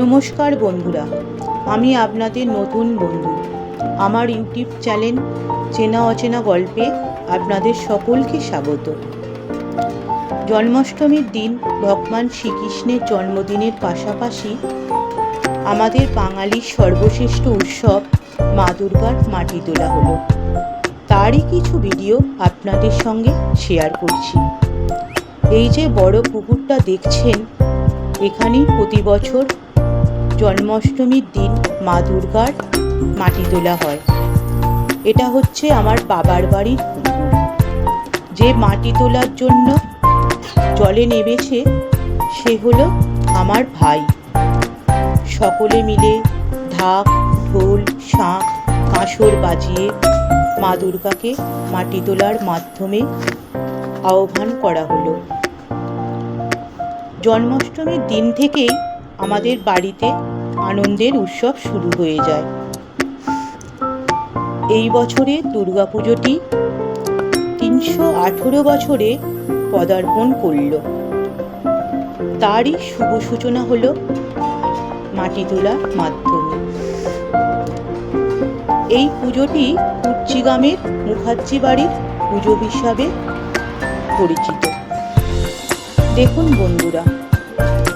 নমস্কার বন্ধুরা, আমি আপনাদের নতুন বন্ধু। আমার ইউটিউব চ্যানেল চেনা অচেনা গল্পে আপনাদের সকলকে স্বাগত। জন্মাষ্টমীর দিন ভগবান শ্রীকৃষ্ণের জন্মদিনের পাশাপাশি আমাদের বাঙালির সর্বশ্রেষ্ঠ উৎসব মা দুর্গার মাটি তোলা হলো। তারই কিছু ভিডিও আপনাদের সঙ্গে শেয়ার করছি। এই যে বড় পুকুরটা দেখছেন, এখানেই প্রতি বছর জন্মাষ্টমীর দিন মা দুর্গার মাটি তোলা হয়। এটা হচ্ছে আমার বাবার বাড়ির যে মাটি তোলার জন্য জলে নেমেছে, সে হলো আমার ভাই। সকলে মিলে ঢাক ঢোল শাঁখ কাঁসর বাজিয়ে মা দুর্গাকে মাটি তোলার মাধ্যমে আহ্বান করা হলো। জন্মাষ্টমীর দিন থেকেই আমাদের বাড়িতে আনন্দের উৎসব শুরু হয়ে যায়। এই বছরে দুর্গাপুজোটি তিনশো আঠেরো বছরে পদার্পণ করল। তারই শুভ সূচনা হলো মাটি তোলার মাধ্যমে। এই পুজোটি কুচ্চিগ্রামের মুখার্জি বাড়ির পুজো হিসাবে পরিচিত। দেখুন বন্ধুরা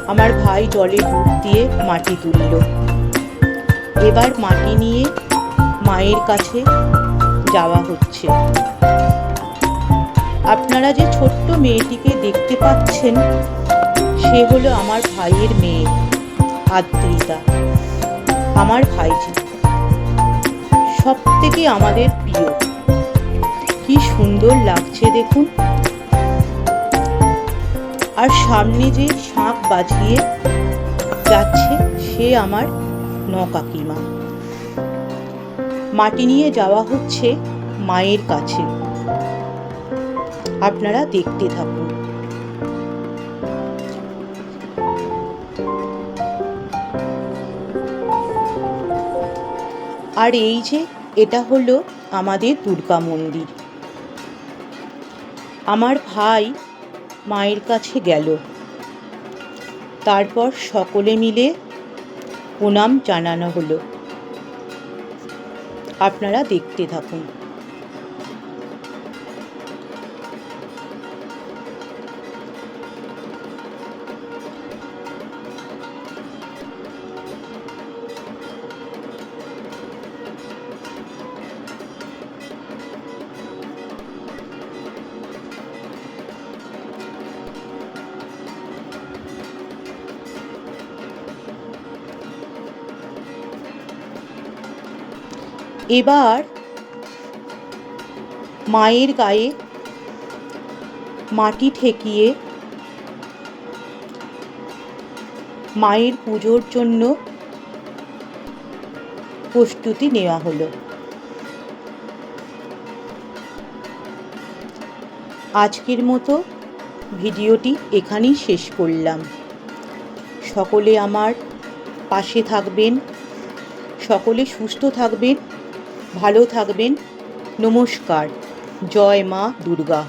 আমার ভাই জলে ডুব দিয়ে মাটি তুলল। এবার মাটি নিয়ে মায়ের কাছে যাওয়া হচ্ছে। আপনারা যে ছোট্ট মেয়েটিকে দেখতে পাচ্ছেন, সে হলো আমার ভাইয়ের মেয়ে, আদ্রিতা, আমার ভাইজি। সব থেকে আমাদের প্রিয়। কি সুন্দর লাগছে দেখুন। আর সামনে যে শাঁখ বাজিয়ে যাচ্ছে, সে আমার ন কাকিমা। মাটি নিয়ে যাওয়া হচ্ছে মায়ের কাছে। আপনারা দেখতে থাকুন। আর এই যে, এটা হলো আমাদের দুর্গা মন্দির। আমার ভাই মায়ের কাছে গেল। তারপর সকলে মিলে প্রণাম জানানো হলো। আপনারা দেখতে থাকুন। এবার মায়ের গায়ে মাটি ঠেকিয়ে মায়ের পুজোর জন্য প্রস্তুতি নেওয়া হলো। আজকের মতো ভিডিওটি এখানেই শেষ করলাম। সকলে আমার পাশে থাকবেন, সকলে সুস্থ থাকবেন ভালো থাকবেন। নমস্কার। জয় মা দুর্গা।